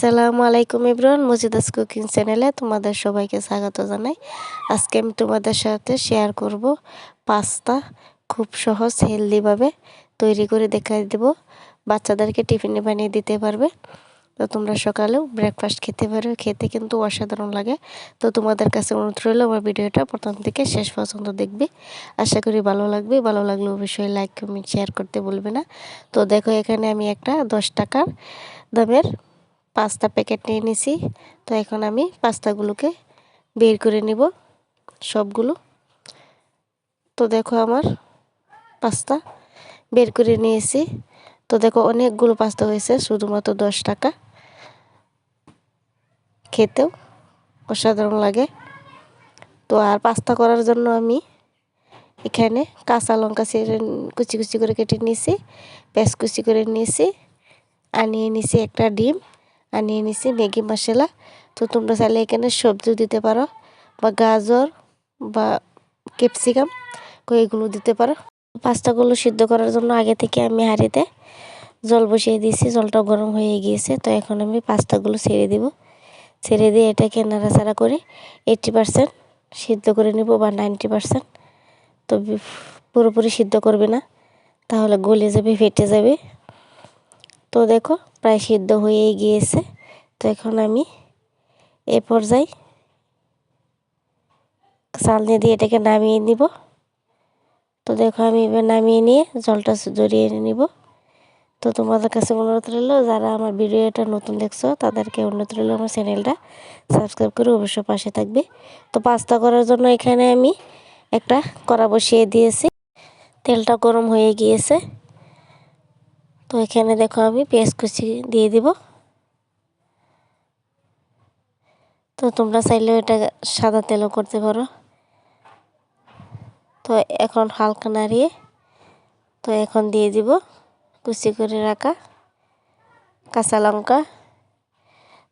আসসালামু আলাইকুম ইব্রান মজিদাস কুকিং চ্যানেলে তোমাদের সবাইকে স্বাগত জানাই। আজকে আমি তোমাদের সাথে শেয়ার করব পাস্তা খুব সহজ হেলদিভাবে তৈরি করে দেখাই দেব। বাচ্চাদেরকে টিফিনে বানিয়ে দিতে পারবে। তো তোমরা সকালেও ব্রেকফাস্ট খেতে পারো, খেতে কিন্তু অসাধারণ লাগে। তো তোমাদের কাছে অনুরোধ রইল, আমার ভিডিওটা প্রথম থেকে শেষ পর্যন্ত দেখবে। আশা করি ভালো লাগবে, ভালো লাগলে অবশ্যই লাইক কমেন্ট শেয়ার করতে বলবে না। তো দেখো এখানে আমি একটা দশ টাকার দামের পাস্তা প্যাকেট নিয়ে নিছি। তো এখন আমি পাস্তাগুলোকে বের করে নিব সবগুলো। তো দেখো আমার পাস্তা বের করে নিয়েছি। তো দেখো অনেকগুলো পাস্তা হয়েছে, শুধুমাত্র দশ টাকা। খেতেও অসাধারণ লাগে। তো আর পাস্তা করার জন্য আমি এখানে কাঁচা লঙ্কা কুচি কুচি করে কেটে নিয়েছি পেঁয়াজ কুচি করে নিয়েছি আনিয়ে নিয়েছি একটা ডিম। আর নিয়ে নিছি ম্যাগি মশলা। তো তোমরা চাইলে এখানে সবজিও দিতে পারো, বা গাজর, বা ক্যাপসিকাম এগুলো দিতে পারো। পাস্তাগুলো সিদ্ধ করার জন্য আগে থেকে আমি হাঁড়িতে জল বসিয়ে দিয়েছি জলটা গরম হয়ে গিয়েছে, তো এখন আমি পাস্তাগুলো ছেড়ে দিব। ছেড়ে দিয়ে এটাকে নাড়াচাড়া করে এইটটি পারসেন্ট সিদ্ধ করে নিব, বা নাইনটি পারসেন্ট। তো পুরোপুরি সিদ্ধ করবে না, তাহলে গলে যাবে, ফেটে যাবে। তো দেখো, প্রায় সিদ্ধ হয়েই গিয়েছে। তো এখন আমি এ পর্যায়ে চালনি দিয়ে এটাকে নামিয়ে নিব। তো দেখো, আমি এবার নামিয়ে নিয়ে জলটা জড়িয়ে নিব। তো তোমাদের কাছে অনুরোধ রইল, যারা আমার ভিডিওটা নতুন দেখছ, তাদেরকে অনুরোধ রইল আমার চ্যানেলটা সাবস্ক্রাইব করে অবশ্যই পাশে থাকবে। তো পাস্তা করার জন্য এখানে আমি একটা কড়া বসিয়ে দিয়েছি। তেলটা গরম হয়ে গিয়েছে। তো এখানে দেখো আমি পেঁয়াজ কুচি দিয়ে দিব। তো তোমরা চাইলেও এটা সাদা তেলও করতে পারো। তো এখন হালকা নাড়িয়ে তো এখন দিয়ে দিব কুচি করে রাখা কাঁচা লঙ্কা।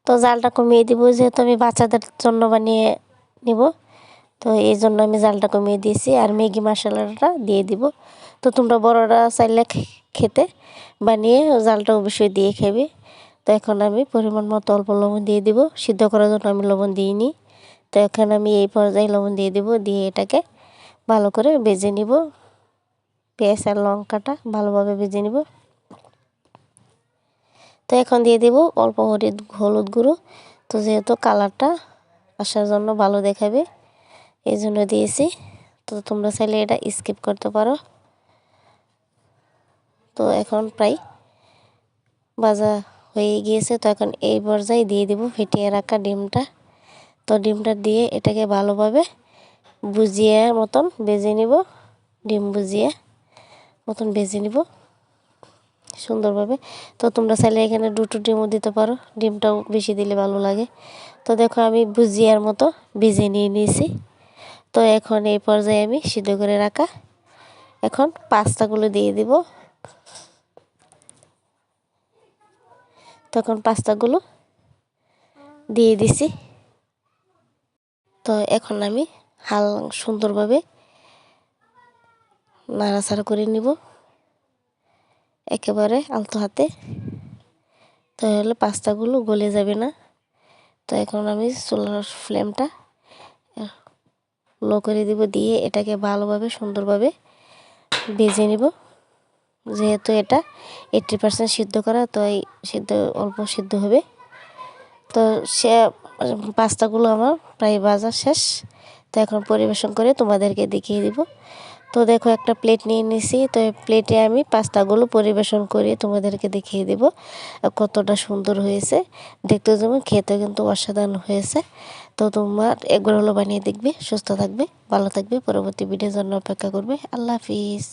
তো জালটা কমিয়ে দিব যেহেতু আমি বাচ্চাদের জন্য বানিয়ে নিব। তো এই জন্য আমি জালটা কমিয়ে দিয়েছি আর ম্যাগি মশলাটা দিয়ে দিব। তো তোমরা বড়রা চাইলে খেতে বানিয়ে জালটা অবশ্যই দিয়ে খাবে। তো এখন আমি পরিমাণ মতো অল্প লবণ দিয়ে দিব। সিদ্ধ করার জন্য আমি লবণ দিইনি। তো এখন আমি এই পর্যায়ে লবণ দিয়ে দিব, দিয়ে এটাকে ভালো করে বেজে নিব। পেঁয়াজ আর লঙ্কাটা ভালোভাবে বেজে নিব। তো এখন দিয়ে দেব অল্প হলুদ হলুদ গুঁড়ো। তো যেহেতু কালারটা আসার জন্য ভালো দেখাবে। এই জন্য দিয়েছি। তো তোমরা চাইলে এটা স্কিপ করতে পারো। তো এখন প্রায় ভাজা হয়ে গিয়েছে। তো এখন এই পর্যায়ে দিয়ে দিব ফেটিয়ে রাখা ডিমটা। তো ডিমটা দিয়ে এটাকে ভালোভাবে বুঝিয়ে মতন বেজে নিব। ডিম বুঝিয়ে মতন বেজে নিব সুন্দরভাবে। তো তোমরা চাইলে এখানে দুটো ডিমও দিতে পারো। ডিমটাও বেশি দিলে ভালো লাগে। তো দেখো আমি বুঝিয়ার মতো ভেজে নিয়ে নিয়েছি। তো এখন এই পর্যায়ে আমি সিদ্ধ করে রাখা এখন পাস্তাগুলো দিয়ে দিব। তখন পাস্তাগুলো দিয়ে দিছি। তো এখন আমি হাল সুন্দরভাবে নাড়াচাড়া করে নিব। একেবারে আলতো হাতে। তাহলে পাস্তাগুলো গলে যাবে না। তো এখন আমি সোলার ফ্লেমটা লো করে দিব, দিয়ে এটাকে ভালোভাবে, সুন্দরভাবে ভেজে নিব। যেহেতু এটা এইট্টি পার্সেন্ট সিদ্ধ করা তো এই সিদ্ধ, অল্প সিদ্ধ হবে। তো সে, পাস্তাগুলো আমার প্রায় বাজার শেষ। তো এখন পরিবেশন করে তোমাদেরকে দেখিয়ে দিব। তো দেখো একটা প্লেট নিয়ে নিছি। তো এই প্লেটে আমি পাস্তাগুলো পরিবেশন করে তোমাদেরকে দেখিয়ে দেব, কতটা সুন্দর হয়েছে। দেখতে যেমন খেতে কিন্তু অসাধারণ হয়েছে। তো তোমার এগুলো বানিয়ে দেখবে, সুস্থ থাকবে, ভালো থাকবে। পরবর্তী ভিডিওর জন্য অপেক্ষা করবে। আল্লাহ হাফিজ।